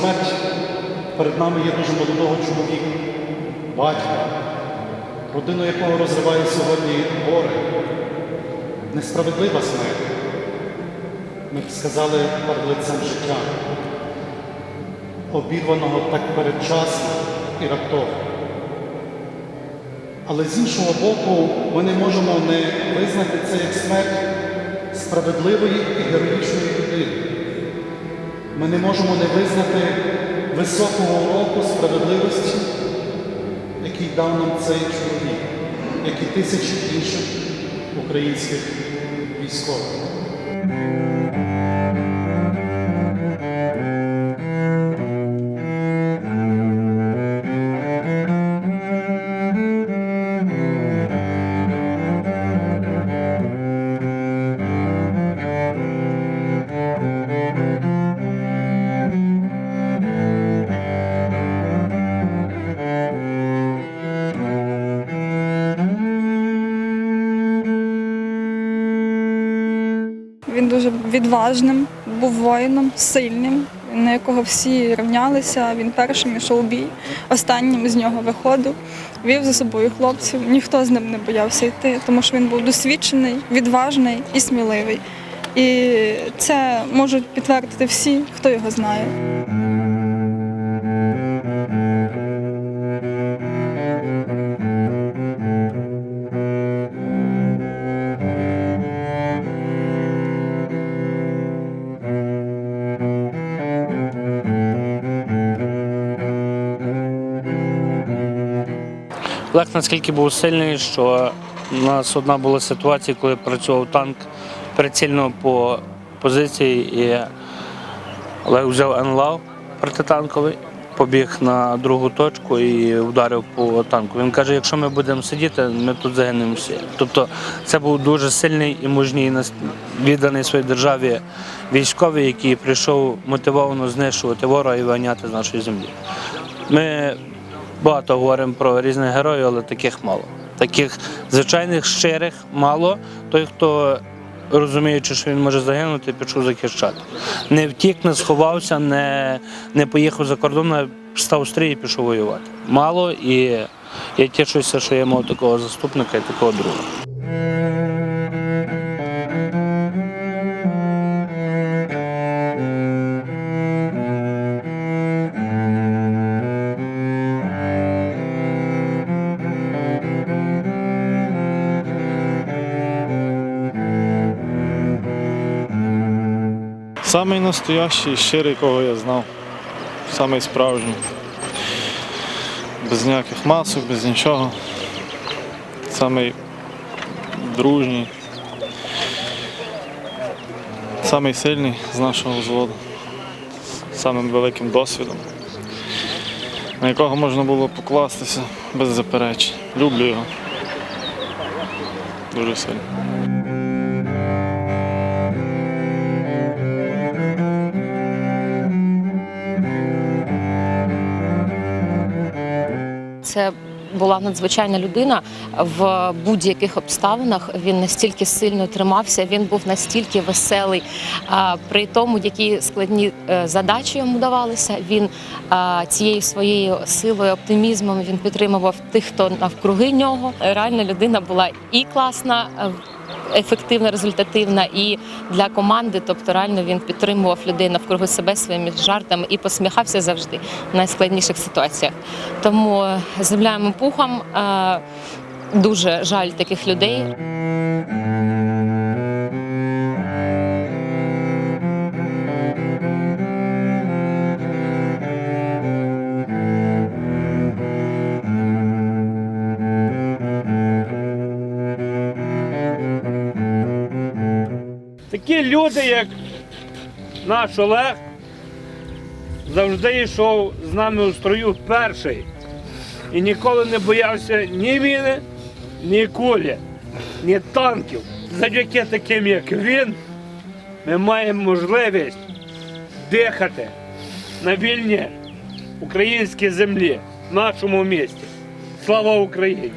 смерть перед нами є дуже молодого чоловіка, батька, родину якого розриває сьогодні горе, несправедлива смерть. Ми б сказали перед лицем життя, обірваного так передчасно і раптово. Але з іншого боку, ми не можемо не визнати це як смерть справедливої і героїчної людини. Ми не можемо не визнати високого уроку справедливості, який дав нам цей чоловік, як і тисячі інших українських військових. Дуже відважним, був воїном, сильним, на якого всі рівнялися. Він першим йшов у бій, останнім з нього виходив, вів за собою хлопців. Ніхто з ним не боявся йти, тому що він був досвідчений, відважний і сміливий. І це можуть підтвердити всі, хто його знає. Олег наскільки був сильний, що у нас одна була ситуація, коли працював танк прицільно по позиції, і Олег взяв НЛАВ протитанковий, побіг на другу точку і вдарив по танку. Він каже, якщо ми будемо сидіти, ми тут загинемо всі. Тобто це був дуже сильний і мужній відданий своїй державі військовий, який прийшов мотивовано знищувати ворога і виганяти з нашої землі. Ми багато говоримо про різних героїв, але таких мало. Таких звичайних щирих мало. Той, хто розуміючи, що він може загинути, пішов захищати. Не втік, не сховався, не, не поїхав за кордон, а став стрій і пішов воювати. Мало і я тішуся, що я мав такого заступника і такого друга. Самий настоящий, щирий, кого я знав. Самий справжній. Без ніяких масок, без нічого. Самий дружній. Самий сильний з нашого взводу. З Самим великим досвідом. На якого можна було покластися без заперечень. Люблю його. Дуже сильно. Це була надзвичайна людина в будь-яких обставинах. Він настільки сильно тримався, він був настільки веселий. При тому, які складні е, задачі йому давалися, він цією своєю силою, оптимізмом він підтримував тих, хто навкруги нього. Реально людина була і класна. Е, Ефективна, результативна і для команди, тобто реально він підтримував людей навкруги себе своїми жартами і посміхався завжди в найскладніших ситуаціях. Тому земляємо пухом е, дуже жаль таких людей. Такі люди, як наш Олег, завжди йшов з нами у строю перший і ніколи не боявся ні міни, ні кулі, ні танків. Завдяки таким, як він, ми маємо можливість дихати на вільній українській землі, в нашому місті. Слава Україні!